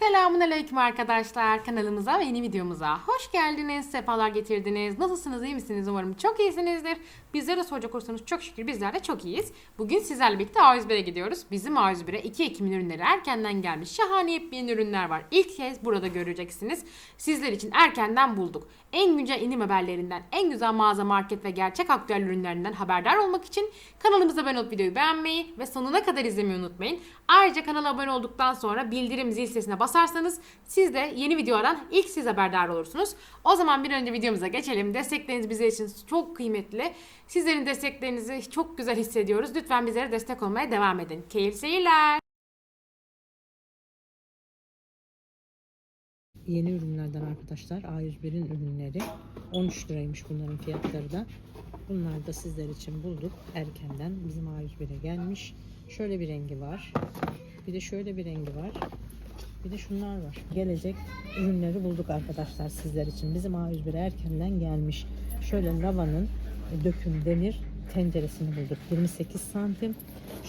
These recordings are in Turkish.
Selamun Aleyküm arkadaşlar kanalımıza ve yeni videomuza hoş geldiniz, sefalar getirdiniz. Nasılsınız, iyi misiniz? Umarım çok iyisinizdir. Bizlere soracak olursanız çok şükür bizler de çok iyiyiz. Bugün sizlerle birlikte A101'e gidiyoruz. Bizim A101'e 2 Ekim'in ürünleri erkenden gelmiş. Şahane yepyeni ürünler var. İlk kez burada göreceksiniz. Sizler için erkenden bulduk. En güncel indirim haberlerinden, en güzel mağaza, market ve gerçek aktüel ürünlerinden haberdar olmak için kanalımıza abone olup videoyu beğenmeyi ve sonuna kadar izlemeyi unutmayın. Ayrıca kanala abone olduktan sonra bildirim zil sesine basarsanız siz de yeni videolardan ilk siz haberdar olursunuz. O zaman bir önce videomuza geçelim. Destekleriniz bizler için çok kıymetli. Sizlerin desteklerinizi çok güzel hissediyoruz. Lütfen bizlere destek olmaya devam edin. Keyifli seyirler. Yeni ürünlerden arkadaşlar A101'in ürünleri 13 liraymış bunların fiyatları da. Bunlar da sizler için bulduk erkenden bizim A101'e gelmiş. Şöyle bir rengi var. Bir de şöyle bir rengi var. Bir de şunlar var. Gelecek ürünleri bulduk arkadaşlar sizler için. Bizim A101'e erkenden gelmiş. Şöyle lavanın döküm demir tenceresini bulduk. 28 santim.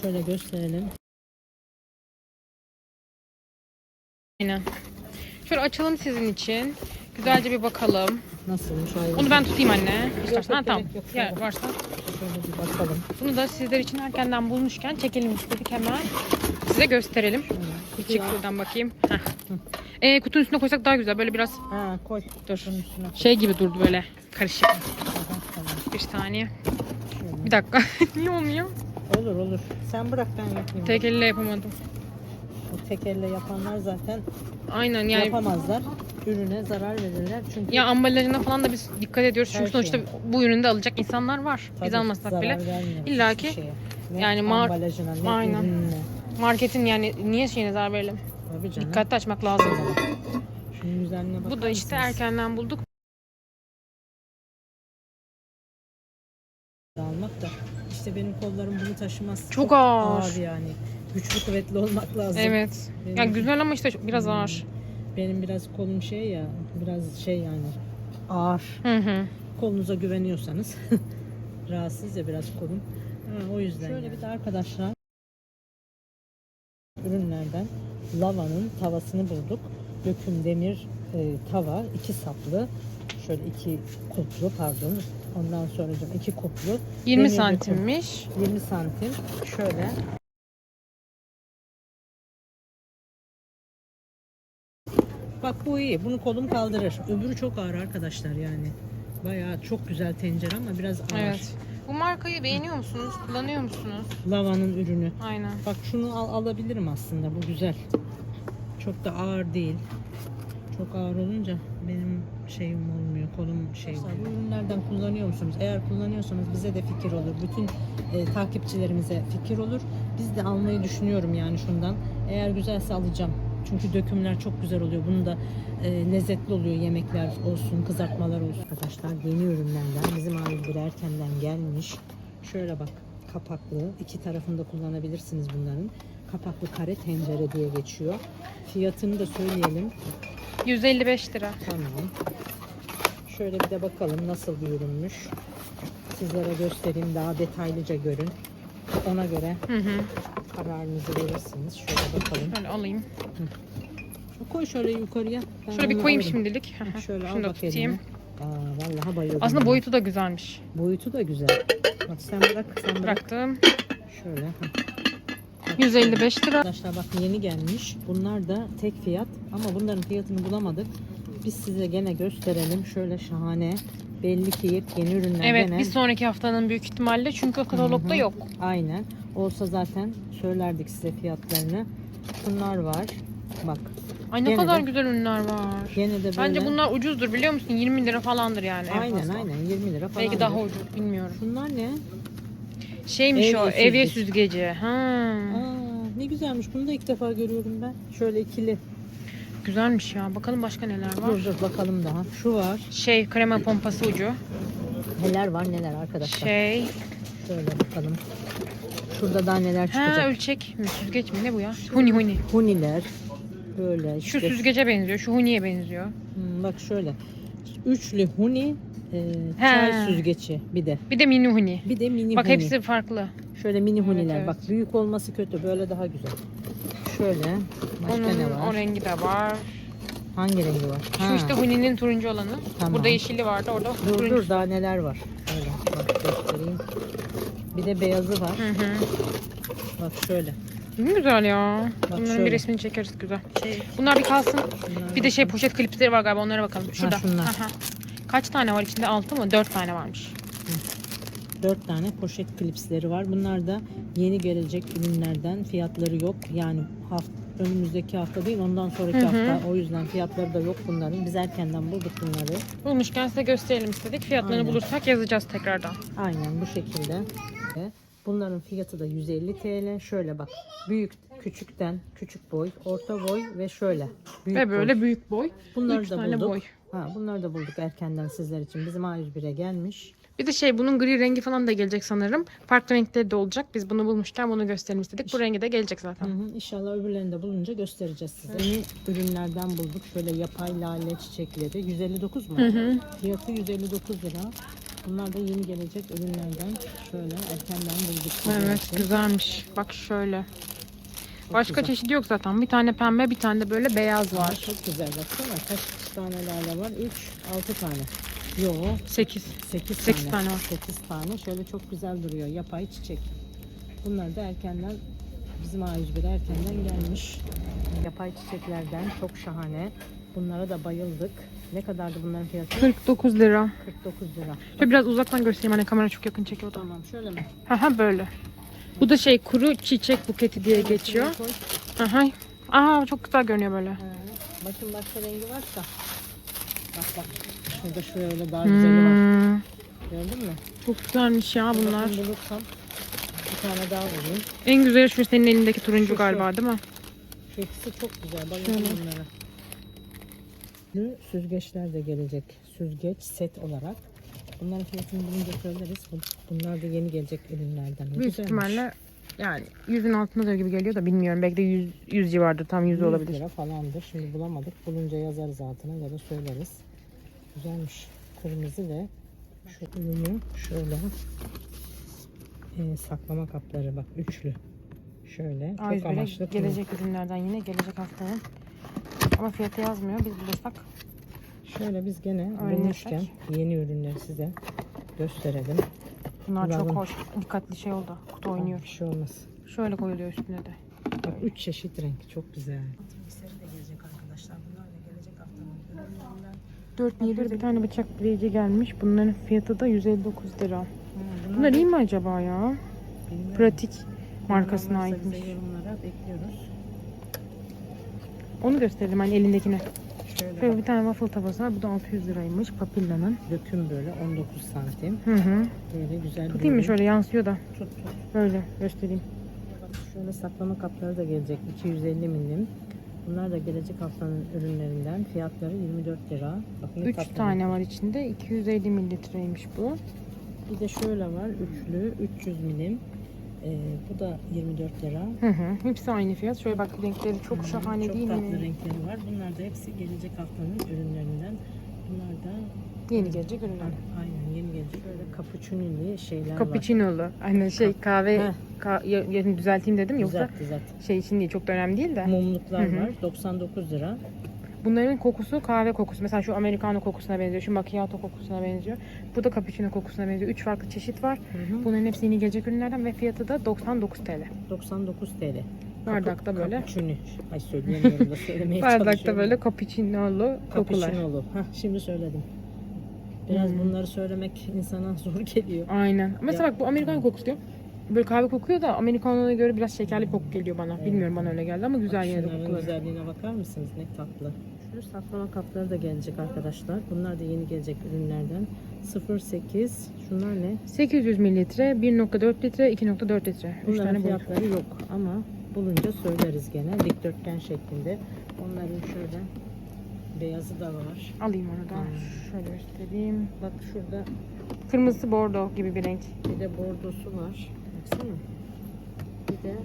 Şöyle gösterelim. Aynen. Şöyle açalım sizin için. Güzelce bir bakalım. Nasılmış A101? Onu ben tutayım anne. İstersen. Ha, tamam. yok. Ya, varsa. Şöyle bir bakalım. Bunu da sizler için erkenden bulmuşken çekelim istedik hemen. Size gösterelim. Bir çık buradan bakayım. Heh. Ee, kutunun üstüne koysak daha güzel. Böyle biraz Ha koy. dur. Şunun üstüne. Şey gibi durdu böyle. Karışık. Bir saniye. Şöyle. Bir dakika. Niye olmuyor? Olur olur. Sen bırak ben yapayım. Tek elle yapamadım. Tek elle yapanlar zaten Aynen yani. yapamazlar. Ürüne zarar verirler. Çünkü Ya ambalajına falan da biz dikkat ediyoruz. Çünkü Her sonuçta şeye. bu ürünü de alacak insanlar var. tabii Biz almasak zarar bile. vermiyor İlla hiçbir ki şeye. Ne yani mar- ambalajına ne Aynen. ürününe. Marketin yani niye şeyine zarar verelim? Tabii canım. Dikkatli açmak lazım. Şunun güzelliğine bakar Bu da işte mısınız? erkenden bulduk. almak da işte benim kollarım bunu taşımaz. Çok ağır. ağır yani. Güçlü kuvvetli olmak lazım. Evet. Benim- Ya güzel ama işte biraz ağır. Benim biraz kolum şey ya biraz şey yani ağır. Hı hı. Kolunuza güveniyorsanız rahatsız ya biraz kolum. Ha, o yüzden. Şöyle bir de arkadaşlar ürünlerden lavanın tavasını bulduk. Döküm demir e, tava iki saplı. Şöyle iki kutlu pardon. Ondan sonra iki kutlu. 20 Demir santimmiş. 20 santim. Şöyle. Bak bu iyi. Bunu kolum kaldırır. Öbürü çok ağır arkadaşlar yani. Bayağı çok güzel tencere ama biraz ağır. Evet. Bu markayı beğeniyor musunuz? Kullanıyor musunuz? Lavanın ürünü. Aynen. Bak şunu al, alabilirim aslında. Bu güzel. Çok da ağır değil. Çok ağır olunca benim şeyim olmuyor. Kolum şey oluyor. Bu ürünlerden kullanıyor musunuz? Eğer kullanıyorsanız bize de fikir olur. Bütün e, takipçilerimize fikir olur. Biz de almayı düşünüyorum yani şundan. Eğer güzelse alacağım. Çünkü dökümler çok güzel oluyor. Bunun da e, lezzetli oluyor yemekler olsun, kızartmalar olsun. Arkadaşlar yeni ürünlerden bizim A101 erkenden gelmiş. Şöyle bak kapaklı. iki tarafında kullanabilirsiniz bunların. Kapaklı kare tencere diye geçiyor. Fiyatını da söyleyelim. 155 lira. Tamam. Şöyle bir de bakalım nasıl bir ürünmüş. Sizlere göstereyim daha detaylıca görün. Ona göre Hı hı. kararınızı verirsiniz. Şöyle bakalım. Şöyle alayım. Koy şöyle yukarıya. Ben Şöyle bir onu koyayım alırım. şimdilik. Hı hı. Şöyle Şunu al da bak tutayım. Aa, vallahi bayıldım. Aslında ben. boyutu da güzelmiş. boyutu da güzel. Bak sen bırak, sen bırak. Bıraktım. Şöyle. Bak 155 lira. Arkadaşlar bak yeni gelmiş. Bunlar da tek fiyat ama bunların fiyatını bulamadık. Biz size gene gösterelim. Şöyle şahane. Belli ki yepyeni ürünler Evet gene. bir sonraki haftanın büyük ihtimalle çünkü katalogda Hı hı. yok. Aynen. Olsa zaten söylerdik size fiyatlarını. Bunlar var. Bak. Ay ne Gene kadar de- güzel ürünler var. Gene de böyle. Bence bunlar ucuzdur biliyor musun? 20 lira falandır yani en Aynen fazla. aynen 20 lira falan. Belki daha ucuz bilmiyorum. Bunlar ne? Şeymiş Evye o evye süzgeci. süzgeci. Ha. Aa, ne güzelmiş. Bunu da ilk defa görüyorum ben. Şöyle ikili. Güzelmiş ya. Bakalım başka neler var. Dur dur bakalım daha. Şu var. Şey krema pompası ucu. Neler var neler arkadaşlar. Şey. Şöyle bakalım. Şurada daha neler Ha çıkacak. ölçek mi? Süzgeç mi? Ne bu ya? Huni huni. Huniler. Böyle Şu işte. süzgece benziyor. Şu huniye benziyor. Hmm, bak şöyle. Üçlü huni e, He. çay süzgeci bir de. Bir de mini huni. Bir de mini Bak huni. hepsi farklı. Şöyle mini huniler. evet. Bak büyük olması kötü. Böyle daha güzel. Şöyle. Başka Onun ne var? o rengi de var. Hangi rengi var? Şu Ha, işte Huni'nin turuncu olanı. Tamam. Burada yeşili vardı. Orada Dur turuncu. dur daha neler var. Şöyle bak göstereyim. Bir de beyazı var. Hı hı. Bak şöyle. Ne güzel ya. Bunların şöyle. bir resmini çekeriz güzel. Şey, Bunlar bir kalsın. Bir de şey poşet klipsleri var galiba onlara bakalım. Şurada. şunlar. Aha. Kaç tane var içinde? 6 mı? 4 tane varmış. Dört tane poşet klipsleri var. Bunlar da yeni gelecek ürünlerden. Fiyatları yok. Yani hafta, önümüzdeki hafta değil ondan sonraki Hı hı. hafta. O yüzden fiyatları da yok bunların. Biz erkenden bulduk bunları. Bulmuşken size gösterelim istedik. Fiyatlarını Aynen. bulursak yazacağız tekrardan. Aynen bu şekilde. Bunların fiyatı da 150 TL. Şöyle bak. Büyük, küçükten küçük boy, orta boy ve şöyle. Büyük Ve böyle boy. büyük boy. Bunları üç da tane bulduk. boy. Ha, bunları da bulduk erkenden sizler için. Bizim A101'e gelmiş. Bir de şey bunun gri rengi falan da gelecek sanırım. Farklı renkleri de olacak. Biz bunu bulmuşken bunu gösterelim istedik. Bu rengi de gelecek Hı zaten. hı, İnşallah öbürlerini de bulunca göstereceğiz size. Yeni ürünlerden bulduk. Şöyle yapay lale çiçekleri. 159 mu? Hı hı. Fiyatı 159 lira. Bunlar da yeni gelecek ürünlerden. Şöyle erkenden bulduk. sizler Evet için. güzelmiş. Bak şöyle. Çok Başka güzel. çeşidi yok zaten. Bir tane pembe bir tane de böyle beyaz Aa, var. Çok güzel baksana. Kaç tane lale var? 3, 6 tane. Yo, 8. 8 Sekiz tane. var. 8 tane. Şöyle çok güzel duruyor. Yapay çiçek. Bunlar da erkenden bizim A101'e erkenden gelmiş. Yapay çiçeklerden çok şahane. Bunlara da bayıldık. Ne kadardı bunların fiyatı? 49 lira. 49 lira. Şöyle biraz uzaktan göstereyim. Hani kamera çok yakın çekiyor da. Tamam şöyle mi? Aha böyle. Bu da şey kuru çiçek buketi diye geçiyor. Koy. Aha. Aa çok güzel görünüyor böyle. Bakın başka rengi varsa. Bak bak. Şurada şöyle daha güzeli var. Hmm, Gördün mü? çok güzelmiş ya bunlar. Bakın bulursam bir tane daha bulayım. En güzeli şu senin elindeki turuncu Şu, şu. galiba değil mi? Şu ikisi çok güzel. Şöyle. bunlara. Bu Süzgeçler de gelecek. Süzgeç set olarak. Bunların fiyatını bulunca söyleriz. Bu- Bunlar da yeni gelecek ürünlerden. Ne Büyük güzelmiş. ihtimalle yani yüzün altındadır gibi geliyor da bilmiyorum. Belki de 100, 100 civardır. Tam 100 100 olabilir. lira falandır. Şimdi bulamadık. Bulunca yazarız altına ya da söyleriz. Güzelmiş. Kırmızı ve şu ürünü şöyle e, saklama kapları bak üçlü. Şöyle çok A101'e amaçlı. gelecek ürünlerden yine gelecek haftanın. Ama fiyatı yazmıyor. Biz bulursak Şöyle biz gene bulmuşken yeni ürünleri size gösterelim. bunlar Bunlar çok hoş. Dikkatli şey oldu. Kutu oynuyor. Bir şey olmaz. Şöyle koyuluyor üstüne de. Bak üç çeşit renk çok güzel. 4000'e bir tane bıçak bileyici gelmiş. Bunların fiyatı da 159 lira. Ha, bunlar, bunlar iyi mi acaba ya? Bilmiyorum. Pratik markasına aitmiş. Onu gösterelim hani elindekine. Şöyle, Şöyle bir tane waffle tavası var. Bu da 600 liraymış Papilla'nın. Döküm böyle 19 santim. Hı hı. Böyle güzel. Tutayım mı şöyle yansıyor da. Tut tut. Böyle göstereyim. Şöyle saklama kapları da gelecek. 250 milim. Bunlar da gelecek haftanın ürünlerinden. Fiyatları 24 lira. Bakın 3 tatlı. tane var içinde. 250 mililitreymiş bu. Bir de şöyle var üçlü 300 milim. Ee, bu da 24 lira. Hı hı. Hepsi aynı fiyat. Şöyle bak renkleri çok Hı, şahane çok değil tatlı mi? renkleri var. Bunlar da hepsi gelecek haftanın ürünlerinden. Bunlar da Yeni gelecek ürünler. aynen yeni gelecek. Böyle cappuccino'li şeyler var. Cappuccino'lu. Aynen şey kahve Heh. ka- ya- ya- düzelteyim dedim yoksa Düzelt düzelt. şey için değil çok da önemli değil de. Mumluklar Hı hı. var. 99 lira. Bunların kokusu kahve kokusu. Mesela şu americano kokusuna benziyor. Şu macchiato kokusuna benziyor. Bu da cappuccino kokusuna benziyor. Üç farklı çeşit var. Hı hı. Bunların hepsi yeni gelecek ürünlerden ve fiyatı da 99 TL. 99 TL. Bardakta böyle. Cappuccino. Ay söyleyemiyorum da söylemeye Bardakta çalışıyorum. böyle cappuccino'lu kokular. Cappuccino'lu. Hah şimdi söyledim. Biraz Hmm. bunları söylemek insana zor geliyor. Aynen. Mesela bak bu americano kokusu diyor. Böyle kahve kokuyor da americano'ya göre biraz şekerli koku geliyor bana. Bilmiyorum bana öyle geldi ama güzel yine de Şunların kokuları. güzelliğine bakar mısınız? Ne tatlı. Şu saklama kapları da gelecek arkadaşlar. Bunlar da yeni gelecek ürünlerden. 08. Şunlar ne? 800 mililitre, 1.4 litre, 2.4 litre. 3 Bunların tane boyut. fiyatları yok ama bulunca söyleriz gene. Dikdörtgen şeklinde. Onların şöyle beyazı da var. Alayım onu da. Hmm. Şöyle göstereyim. Bak şurada Kırmızı bordo gibi bir renk. bir de bordosu var. Baksana. Bir de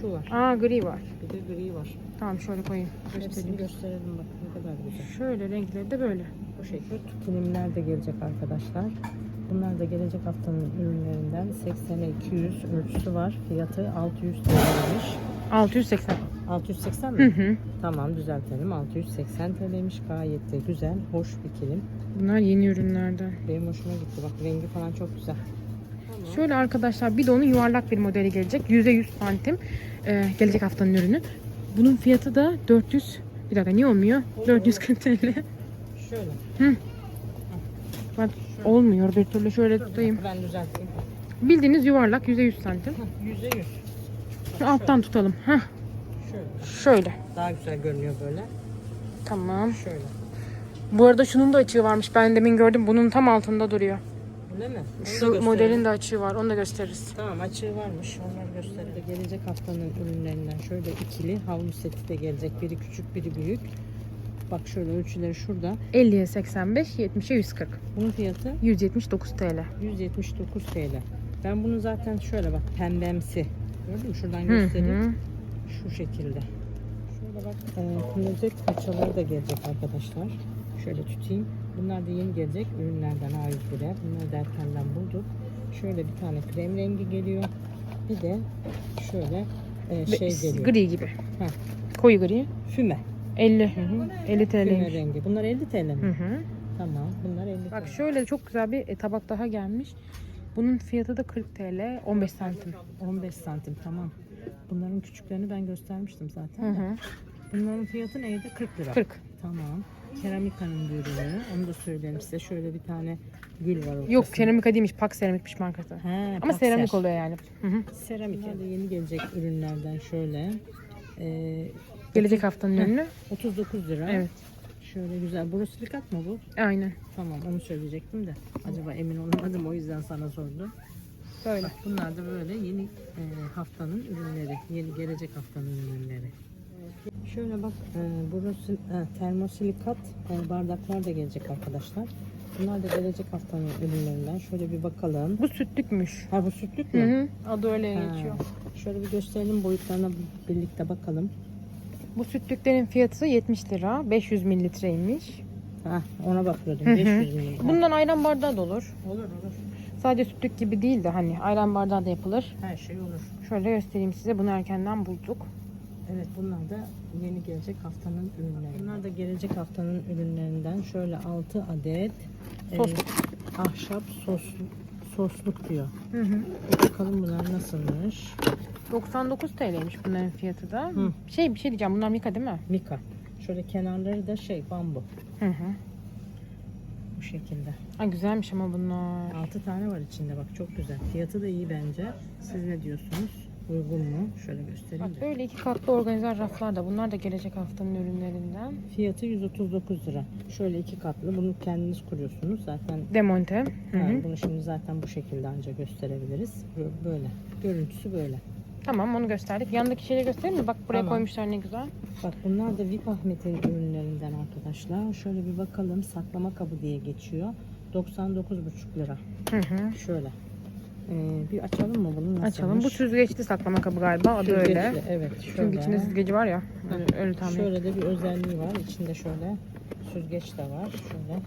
şu var. Aa gri var. Bir de gri var. Tamam şöyle koyayım. Hepsini Göstereyim. gösterelim bak ne kadar güzel. Şöyle renkleri de böyle. Bu şekilde tükelimler de gelecek arkadaşlar. Bunlar da gelecek haftanın ürünlerinden 80'e 200 ölçüsü var. Fiyatı 600 TL'ymiş. 680. 680 Hı mi? hı. Tamam düzeltelim. 680 TL'ymiş. Gayet de güzel, hoş bir kilim. Bunlar yeni ürünlerden. Benim hoşuma gitti. Bak rengi falan çok güzel. Şöyle arkadaşlar bir de onun yuvarlak bir modeli gelecek. %100 santim. Ee, gelecek haftanın ürünü. Bunun fiyatı da 400 bir dakika niye olmuyor? 440 TL. Şöyle. Bak olmuyor bir türlü şöyle tutayım. Ben düzelteyim. Bildiğiniz yuvarlak %100 santim. Hah, Yüzde yüz. Şu alttan tutalım. Heh, Şöyle. şöyle. Daha güzel görünüyor böyle. Tamam. Şöyle. Bu arada şunun da açığı varmış. Ben demin gördüm. Bunun tam altında duruyor. Öyle mi? Onu Şu modelin de açığı var. Onu da gösteririz. Tamam açığı varmış. Onları gösterelim. Gelecek haftanın ürünlerinden şöyle ikili havlu seti de gelecek. Biri küçük biri büyük. Bak şöyle ölçüleri şurada. 50'ye 85, 70'e 140. Bunun fiyatı 179 TL. 179 TL. Ben bunu zaten şöyle bak pembemsi. Gördün mü? Şuradan Hı göstereyim. hı. Şu şekilde. Şöyle bak e, klozet paçaları da gelecek arkadaşlar. Şöyle tutayım. Bunlar da yeni gelecek ürünlerden A101'e. Bunları da erkenden bulduk. Şöyle bir tane krem rengi geliyor. Bir de şöyle e, şey geliyor. Gri gibi. Heh. Koyu gri. Füme. 50. Hı hı. 50 Füme TL'ymiş. rengi. Bunlar 50 TL mi? Hı hı. Tamam. Bunlar 50 Bak TL. şöyle çok güzel bir e, tabak daha gelmiş. Bunun fiyatı da 40 TL, 15 santim. 15 santim tamam. Bunların küçüklerini ben göstermiştim zaten. Hı hı. Bunların fiyatı neydi? 40 lira. 40. Tamam. Keramika'nın bir ürünü. Onu da söyleyeyim size. Şöyle bir tane gül var ortasında. Yok keramika değilmiş, pak seramikmiş markası. He, Ama Pakser. seramik oluyor yani. Hı hı. Seramik. Bunlar da yeni gelecek ürünlerden şöyle. Ee, Gelecek haftanın ürünü. 39 lira. Evet. Şöyle güzel. Borosilikat mı bu? Aynen. Tamam onu söyleyecektim de. Acaba emin olamadım o yüzden sana sordum. Böyle. Bak bunlar da böyle yeni e, haftanın ürünleri. Yeni gelecek haftanın ürünleri. Şöyle bak e, burası e, termosilikat e, bardaklar da gelecek arkadaşlar. Bunlar da gelecek haftanın ürünlerinden. Şöyle bir bakalım. Bu sütlükmüş. Ha bu sütlük Hı mü? hı. Adı öyle Ha, geçiyor. Şöyle bir gösterelim boyutlarına birlikte bakalım. Bu sütlüklerin fiyatı 70 lira. 500 mililitreymiş. Ha ona bakıyordum. Hı hı. 500 milyon. Bundan ayran bardağı da olur. Olur olur. Sadece sütlük gibi değil de hani ayran bardağı da yapılır. Her şey olur. Şöyle göstereyim size. Bunu erkenden bulduk. Evet bunlar da yeni gelecek haftanın ürünleri. Bunlar da gelecek haftanın ürünlerinden şöyle 6 adet e, Sosluk. ahşap sos, sosluk diyor. Hı hı. Bakalım bunlar nasılmış. 99 TL'ymiş bunların fiyatı da. Hı. Şey bir şey diyeceğim. Bunlar Mika değil mi? Mika. Şöyle kenarları da şey bambu. Hı hı. Şekilde. Ha, güzelmiş ama bunlar. 6 tane var içinde bak çok güzel. Fiyatı da iyi bence. Siz ne diyorsunuz? Uygun mu? Şöyle Bak göstereyim de. böyle iki katlı organizer raflar da. Bunlar da gelecek haftanın ürünlerinden. Fiyatı 139 lira. Şöyle iki katlı. Bunu kendiniz kuruyorsunuz. Zaten Demonte. Hı hı. bunu şimdi zaten bu şekilde ancak gösterebiliriz. Bö- Böyle. Görüntüsü böyle. Tamam onu gösterdik. Yanındaki şeyleri göstereyim mi? Bak buraya Tamam. koymuşlar ne güzel. Bak bunlar da VIP Ahmet'in ürünlerinden arkadaşlar. Şöyle bir bakalım. Saklama kabı diye geçiyor. 99,5 lira. Hı hı. Şöyle. Ee, bir açalım mı bunu? Nasılmış? Açalım. Bu süzgeçli saklama kabı galiba. Adı öyle. Süzgeçli, Evet. Şöyle. Çünkü içinde süzgeci var ya. Öyle, öyle tahmin ettim. Şöyle de bir özelliği var. İçinde şöyle süzgeç de var. Şöyle.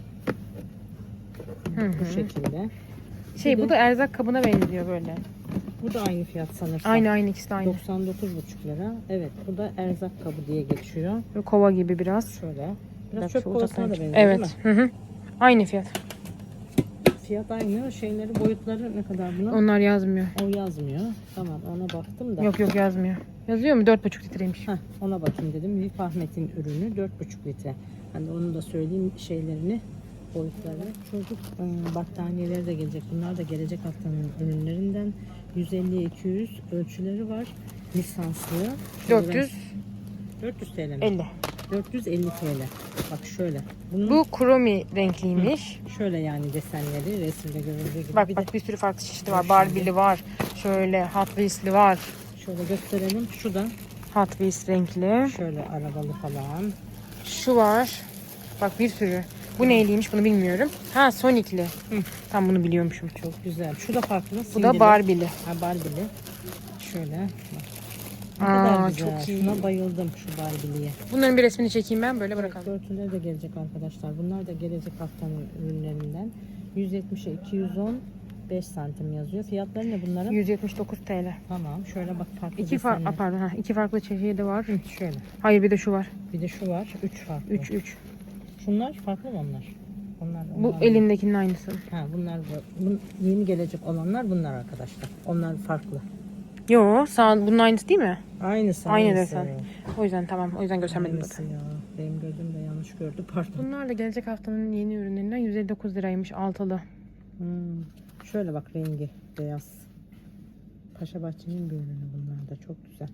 Hı Bu hı. şekilde. Şey bu da erzak kabına benziyor böyle. Bu da aynı fiyat sanırsam. Aynı aynı ikisi de aynı. 99,5 lira. Evet. Bu da erzak kabı diye geçiyor. Böyle kova gibi biraz. Şöyle. Bir Biraz dakika, çöp kovasına da benziyor değil Evet. mi? Hı hı. Aynı fiyat. Fiyat aynı. Şeyleri boyutları ne kadar bunun? Onlar yazmıyor. O yazmıyor. Tamam ona baktım da. Yok yok yazmıyor. Yazıyor mu? 4,5 litreymiş. Heh, ona bakayım dedim. Vip Ahmet'in ürünü 4,5 litre. Hani onu da söyleyeyim şeylerini boyutlarını. Çocuk e, battaniyeleri de gelecek. Bunlar da gelecek haftanın ürünlerinden. 150'ye 200 ölçüleri var. Lisanslı. Şöyle 400 ben- 400 TL mi? 50. 450 TL. Bak şöyle. Bunun Bu kromi renkliymiş. şöyle yani desenleri resimde görüldüğü gibi. Bak bir de bak bir sürü farklı çeşidi var. Barbie'li var. Şöyle Hot Wheels'li var. şöyle gösterelim. Şu da Hot Wheels renkli. şöyle arabalı falan. Şu var. Bak bir sürü. Bu neyliymiş bunu bilmiyorum. Ha Sonic'li. Hı, tam bunu biliyormuşum. Çok güzel. Şu da farklı. Bu da Barbie'li. Ha Barbie'li. Şöyle. Bak. Ne Aa, kadar güzel. çok iyi. Şuna bayıldım şu Barbie'liye. Bunların bir resmini çekeyim ben böyle bırakalım. Örtüleri de gelecek arkadaşlar. Bunlar da gelecek haftanın ürünlerinden. 170'e 210 5 santim yazıyor. Fiyatları ne bunların? 179 TL. Tamam. Şöyle bak farklı İki far desenler. Aa, pardon ha iki farklı çeşidi var. Hı, Şöyle. Hayır bir de şu var. Bir de şu var. 3 farklı. 3 3. Şunlar farklı mı onlar? Onlar, Bu onlar elindekinin aynısı. Ha bunlar bu. Bun- yeni gelecek olanlar bunlar arkadaşlar. Onlar farklı. Yo, sağ bunun aynısı değil mi? Aynısı. Aynı aynısı. desen. O yüzden tamam. O yüzden göstermedim Aynısı zaten. ya. Benim gözüm de yanlış gördü pardon. Bunlar da gelecek haftanın yeni ürünlerinden 159 liraymış altılı. Hmm. Şöyle bak rengi beyaz. Paşa Bahçe'nin bir ürünü bunlar da çok güzel.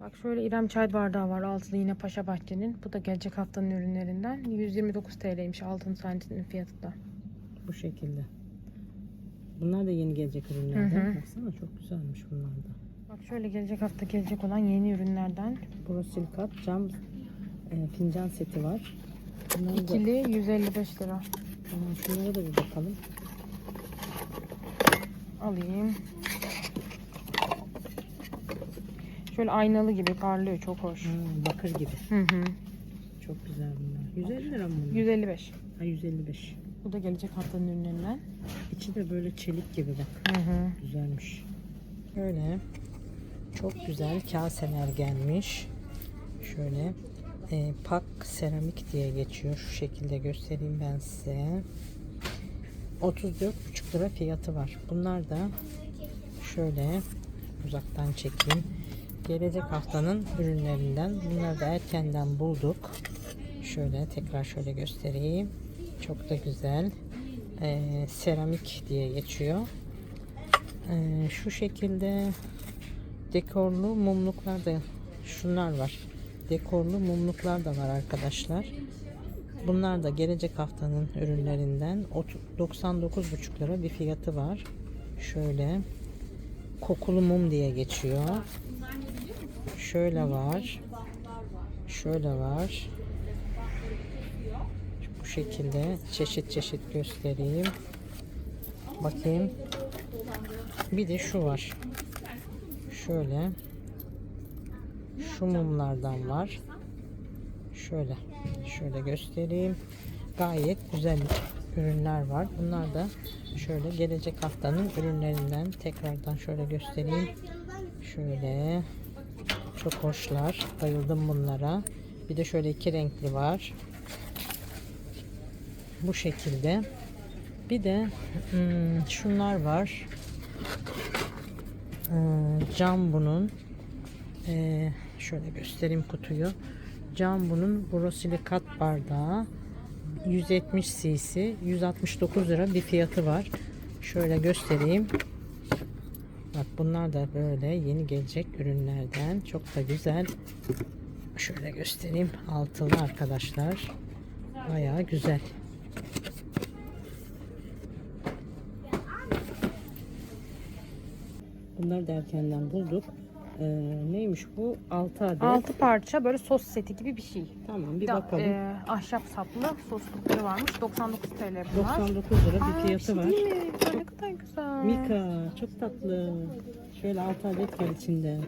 Bak şöyle İrem çay bardağı var altılı yine Paşa Bahçe'nin. Bu da gelecek haftanın ürünlerinden. 129 TL'ymiş altın santiminin fiyatı da. Bu şekilde. Bunlar da yeni gelecek ürünlerden. Hı hı. Baksana çok güzelmiş bunlar da. Bak şöyle gelecek hafta gelecek olan yeni ürünlerden. Borosilikat cam e, fincan seti var. Bunlar da, İkili 155 lira. Tamam, şunlara da bir bakalım. Alayım. Şöyle aynalı gibi parlıyor çok hoş. Ha, bakır gibi. Hı hı. Çok güzel bunlar. 150 lira mı bunlar? 155. Ha 155. Bu da gelecek haftanın ürünlerinden. İçi de böyle çelik gibi bak. Hı hı. Güzelmiş. Böyle çok güzel kaseler gelmiş. Şöyle e, pak seramik diye geçiyor. Şu şekilde göstereyim ben size. 34,5 lira fiyatı var. Bunlar da şöyle uzaktan çekeyim. Gelecek haftanın ürünlerinden. Bunları da erkenden bulduk. Şöyle tekrar şöyle göstereyim. Çok da güzel. E, seramik diye geçiyor. Ee, şu şekilde dekorlu mumluklar da şunlar var. Dekorlu mumluklar da var arkadaşlar. Bunlar da gelecek haftanın ürünlerinden 99,5 lira bir fiyatı var. Şöyle kokulu mum diye geçiyor. Şöyle var. Şöyle var. Bu şekilde çeşit çeşit göstereyim. Bakayım. Bir de şu var. Şöyle. Şu mumlardan var. Şöyle. Şöyle göstereyim. Gayet güzel ürünler var. Bunlar da şöyle gelecek haftanın ürünlerinden tekrardan şöyle göstereyim. Şöyle. Çok hoşlar. Bayıldım bunlara. Bir de şöyle iki renkli var. Bu şekilde. Bir de hmm, şunlar var. Ee, cam bunun. Ee, şöyle göstereyim kutuyu. Cam bunun borosilikat bardağı. 170 cc. 169 lira bir fiyatı var. Şöyle göstereyim. Bak bunlar da böyle yeni gelecek ürünlerden. Çok da güzel. Şöyle göstereyim. Altılı arkadaşlar. Bayağı güzel. Bunları da erkenden bulduk. Ee, neymiş bu? 6 adet. 6 parça böyle sos seti gibi bir şey. Tamam bir Da- bakalım. e, ahşap saplı soslukları varmış. 99 TL bunlar. 99 lira bir Aa, fiyatı şey var. değil mi? Ne kadar güzel. Mika çok tatlı. Şöyle 6 adet var içinde.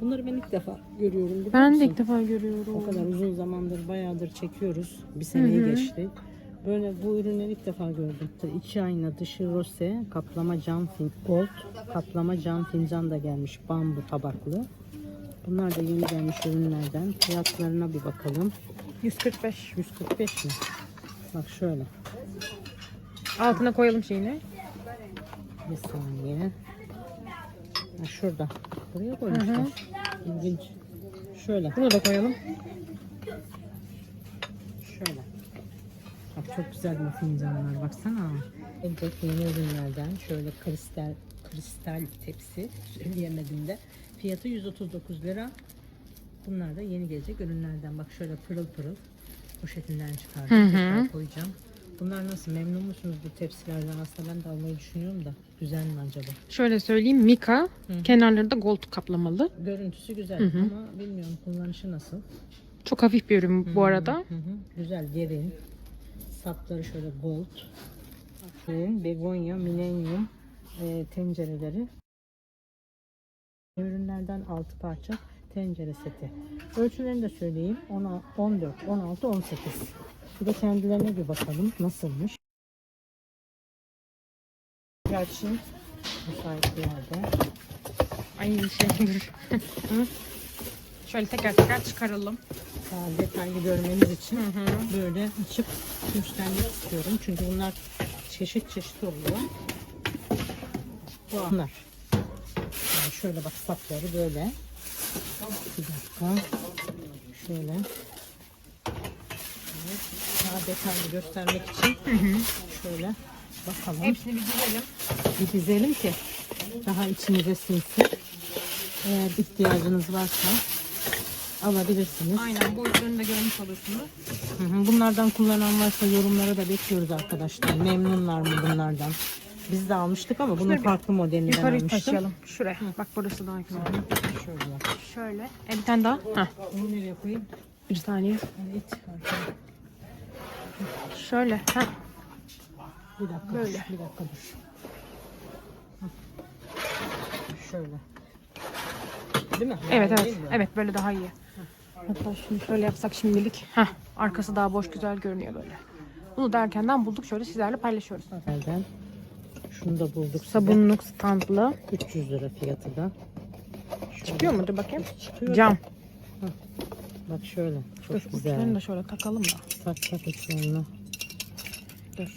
Bunları ben ilk defa görüyorum. Ben de ilk defa görüyorum. O kadar uzun zamandır bayağıdır çekiyoruz. Bir seneyi Hı hı. geçti. Böyle bu ürünleri ilk defa gördüm. İçi ayna, dışı rose, kaplama cam fin gold, kaplama cam fincan da gelmiş. Bambu tabaklı. Bunlar da yeni gelmiş ürünlerden. Fiyatlarına bir bakalım. 145. 145 mi? Bak şöyle. Altına koyalım şeyini. Bir saniye. Ha, şurada. Buraya koymuşlar. İlginç. Şöyle. Bunu da koyalım. Şöyle. Bak çok güzel bir fincanlar baksana. Gelecek yeni ürünlerden şöyle kristal kristal tepsi söyleyemedim de. Fiyatı 139 lira. Bunlar da yeni gelecek ürünlerden. Bak şöyle pırıl pırıl poşetinden çıkardım. Hı hı. Tekrar koyacağım. Bunlar nasıl? Memnun musunuz bu tepsilerden? Aslında ben de almayı düşünüyorum da. Güzel mi acaba? Şöyle söyleyeyim. Mika. Hı. Kenarları da gold kaplamalı. Görüntüsü güzel Hı hı. ama bilmiyorum kullanışı nasıl. Çok hafif bir ürün bu arada. Hı hı. Güzel derin. Sapları şöyle gold. Bakayım begonya, milenyum e, tencereleri. Ürünlerden 6 parça tencere seti. Ölçülerini de söyleyeyim. 10, 14, 16, 18. Bir de kendilerine bir bakalım nasılmış. Açayım. Müsait bir yerde. Ay şey. Şöyle teker teker çıkaralım. Daha detaylı görmeniz için Hı hı. böyle açıp göstermek istiyorum. Çünkü bunlar çeşit çeşit oluyor. Bunlar. Yani şöyle bak sapları böyle. Bir dakika. Şöyle. Daha detaylı göstermek için şöyle bakalım. Hepsini bir dizelim. Bir dizelim ki daha içinize sinsin. Eğer ihtiyacınız varsa alabilirsiniz. Aynen boyutlarını da görmüş olursunuz. Hı hı. Bunlardan kullanan varsa yorumlara da bekliyoruz arkadaşlar. Memnunlar mı bunlardan? Biz de almıştık ama bunun Şöyle farklı modelinden Yukarı almıştım. taşıyalım. Şuraya. Bak burası daha güzel. Şöyle. Şöyle. E bir tane daha. Heh. Bunu nereye koyayım? Bir saniye. Hani it arkaya. Şöyle. Heh. Bir dakika Böyle. dur. Bir dakika dur. Hı. Şöyle. Değil mi? Evet evet. değil mi? Evet böyle daha iyi. Hatta şunu şöyle yapsak şimdilik. Heh. Arkası daha boş güzel görünüyor böyle. Bunu da erkenden bulduk. Şöyle sizlerle paylaşıyoruz. Nereden? Şunu da bulduk. Sabunluk standlı. 300 lira fiyatı da. Şöyle Çıkıyor mudur bakayım? Çıkıyor. Cam. Bak şöyle. Çok Dur güzel. uçlarını da şöyle takalım da. Tak tak uçlarını. Dur.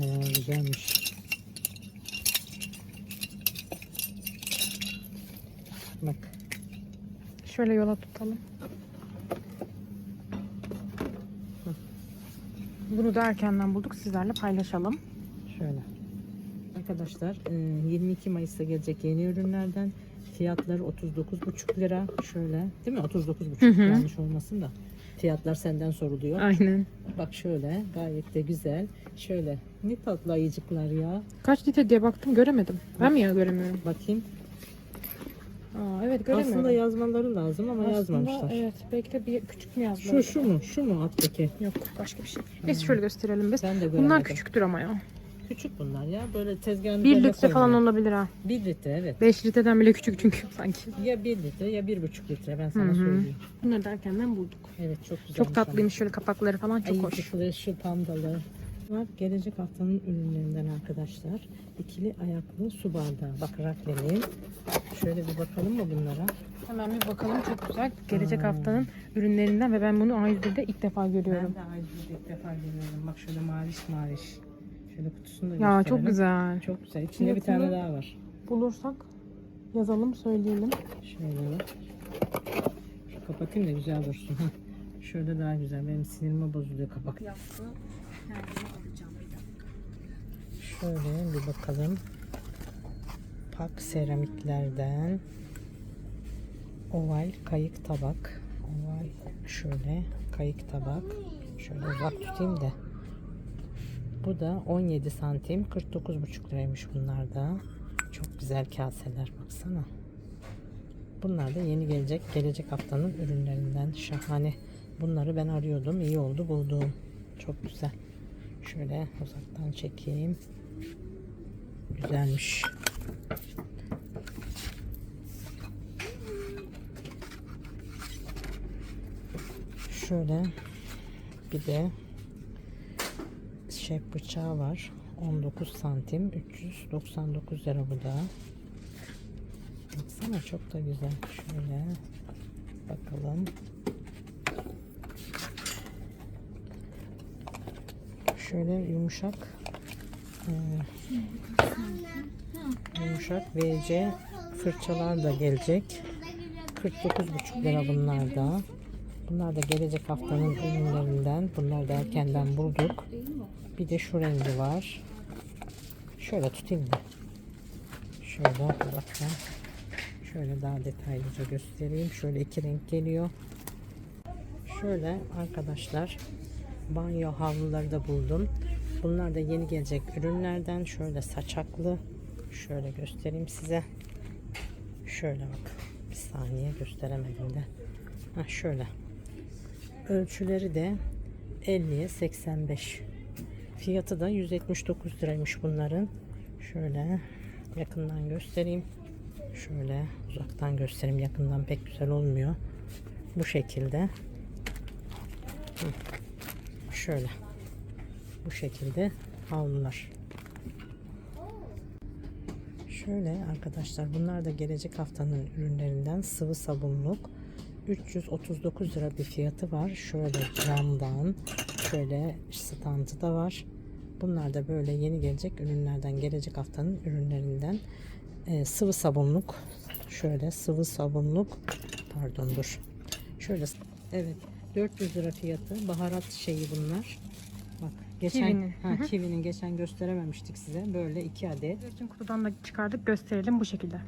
Bayağı güzelmiş. Bak. Şöyle yola tutalım. Bunu da erkenden bulduk. Sizlerle paylaşalım. Şöyle. Arkadaşlar e, 22 Mayıs'ta gelecek yeni ürünlerden fiyatları 39,5 lira. Şöyle değil mi? 39,5 Hı hı. yanlış olmasın da. Fiyatlar senden soruluyor. Aynen. Bak şöyle gayet de güzel. Şöyle ne tatlı ayıcıklar ya. Kaç litre diye baktım göremedim. Ben mi ya göremiyorum? Bakayım. Aa, evet göremiyorum. Aslında yazmaları lazım ama Aslında yazmamışlar. evet. Belki de bir küçük mü yazdılar? Şu şu mu? Şu mu alttaki? Yok başka bir şey. Neyse şöyle gösterelim biz. Ben de göremedim. Bunlar küçüktür ama ya. Küçük bunlar ya. Böyle tezgahın 1 üzerine litre falan olabilir ha. 1 litre evet. 5 litreden bile küçük çünkü sanki. Ya 1 litre ya 1,5 litre ben sana Hı hı. söyleyeyim. Bunları da erkenden bulduk. Evet çok güzel. Çok tatlıymış şöyle kapakları falan çok hoş. Ayıcıklı şu pandalı. Var gelecek haftanın ürünlerinden arkadaşlar. İkili ayaklı su bardağı. Bak raklemin. Şöyle bir bakalım mı bunlara? Hemen bir bakalım çok güzel. Gelecek Hmm. haftanın ürünlerinden ve ben bunu A101'de ilk defa görüyorum. Ben de Aycı'da ilk defa görüyorum. Bak şöyle maviş maviş. Şöyle kutusunu da Ya çok güzel. Çok güzel. İçinde bir tane Fiyatını- daha var. Bulursak yazalım söyleyelim. Şöyle bak. Şu kapatayım da güzel dursun. Şöyle daha güzel. Benim sinirime bozuluyor kapak. Şöyle bir bakalım. Pak seramiklerden oval kayık tabak. Oval şöyle kayık tabak. Şöyle uzak tutayım da. Bu da 17 santim 49,5 liraymış bunlar da. Çok güzel kaseler baksana. Bunlar da yeni gelecek gelecek haftanın ürünlerinden şahane. Bunları ben arıyordum. iyi oldu buldum. Çok güzel. Şöyle uzaktan çekeyim. Güzelmiş. Şöyle bir de şef bıçağı var. 19 santim 399 lira bu da. Baksana çok da güzel. Şöyle bakalım. Şöyle yumuşak eee, yumuşak VC fırçalar da gelecek. 49,5 lira bunlar da. Bunlar da gelecek haftanın ürünlerinden. Bunlar da erkenden bulduk. Bir de şu rengi var. Şöyle tutayım da. Şöyle bakın. Şöyle daha detaylıca göstereyim. Şöyle iki renk geliyor. Şöyle arkadaşlar banyo havluları da buldum. Bunlar da yeni gelecek ürünlerden. Şöyle saçaklı. Şöyle göstereyim size. Şöyle bak. Bir saniye gösteremedim de. Heh, şöyle. Ölçüleri de 50'ye 85. Fiyatı da 179 liraymış bunların. Şöyle yakından göstereyim. Şöyle uzaktan göstereyim. Yakından pek güzel olmuyor. Bu şekilde. Şöyle. Bu şekilde havlular. Şöyle arkadaşlar bunlar da gelecek haftanın ürünlerinden sıvı sabunluk. 339 lira bir fiyatı var. Şöyle camdan şöyle standı da var. Bunlar da böyle yeni gelecek ürünlerden gelecek haftanın ürünlerinden Ee, sıvı sabunluk. Şöyle sıvı sabunluk. Pardon dur. Şöyle evet 400 lira fiyatı. Baharat şeyi bunlar. Geçen Kivinin. ha, kivinin geçen gösterememiştik size. Böyle iki adet. Için kutudan da çıkardık gösterelim bu şekilde.